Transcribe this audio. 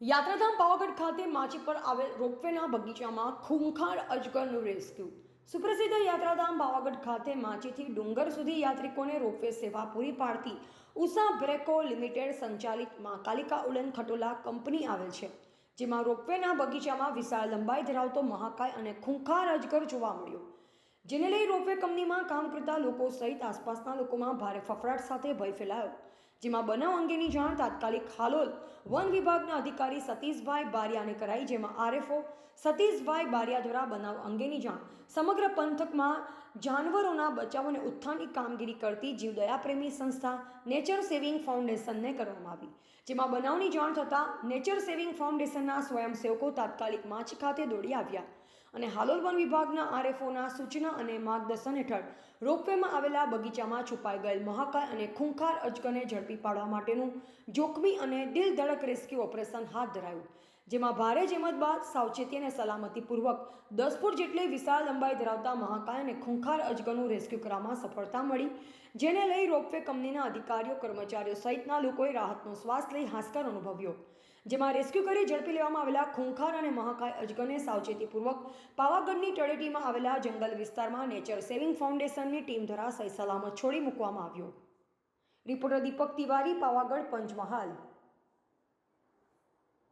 યાત્રાધામ પાવાગઢ ખાતે માચી પર આવેલ રોપવેના બગીચામાં ખૂંખાર અજગરનું રેસ્ક્યુ. સુપ્રસિદ્ધ યાત્રાધામ પાવાગઢ ખાતે માચીથી ડુંગર સુધી યાત્રિકોને રોપવે સેવા પૂરી પાડતી ઉષા બ્રેકો લિમિટેડ સંચાલિતમાં કાલિકા ઉલન ખટોલા કંપની આવેલ છે, જેમાં રોપવેના બગીચામાં વિશાળ લંબાઈ ધરાવતો મહાકાય અને ખૂંખાર અજગર જોવા મળ્યો. જેને લઈ રોપવે કંપનીમાં કામ કરતા લોકો સહિત આસપાસના લોકોમાં ભારે ફફડાટ સાથે ભય ફેલાયો. જેમાં બનાવ અંગેની જાણ તાત્કાલિક હાલોલ વન વિભાગના અધિકારી સતીશભાઈ બારિયાને કરાઈ, જેમાં આરએફઓ સતીશભાઈ બારિયા દ્વારા બનાવ અંગેની જાણ. સમગ્ર પંથકમાં જાનવરોના બચાવ અને ઉત્થાનની કામગીરી કરતી જીવદયાપ્રેમી સંસ્થા નેચર સેવિંગ ફાઉન્ડેશનને કરવામાં આવી. જેમાં બનાવની જાણ થતાં નેચર સેવિંગ ફાઉન્ડેશનના સ્વયંસેવકો તાત્કાલિક માછી ખાતે દોડી આવ્યા. અને હાલોલ વન વિભાગના આરએફઓના સૂચના અને માર્ગદર્શન હેઠળ રોપવેમાં આવેલા બગીચામાં છુપાઈ ગયેલ મહાકાય અને ખૂંખાર અજગરને ઝડપી પાડવા માટેનું જોખમી અને દિલ ધડક રેસ્ક્યુ ઓપરેશન હાથ ધરાયું. જેમાં ભારે જેમત બાદ સાવચેતી અને સલામતીપૂર્વક દસ ફૂટ જેટલી વિશાળ લંબાઈ ધરાવતા મહાકાય અને ખૂંખાર અજગરનું રેસ્ક્યુ કરવામાં સફળતા મળી. જેને લઈ રોપવે કંપનીના અધિકારીઓ, કર્મચારીઓ સહિતના લોકોએ રાહતનો શ્વાસ લઈ હાસ્કર અનુભવ્યો. જેમાં રેસ્ક્યુ કરી ઝડપી લેવામાં આવેલા ખૂંખાર અને મહાકાય અજગરને સાવચેતીપૂર્વક પાવાગઢની તળેટીમાં આવેલા જંગલ વિસ્તારમાં નેચર સેવિંગ ફાઉન્ડેશનની ટીમ દ્વારા સહી સલામત છોડી મૂકવામાં આવ્યો. રિપોર્ટર દીપક તિવારી, પાવાગઢ, પંચમહાલ.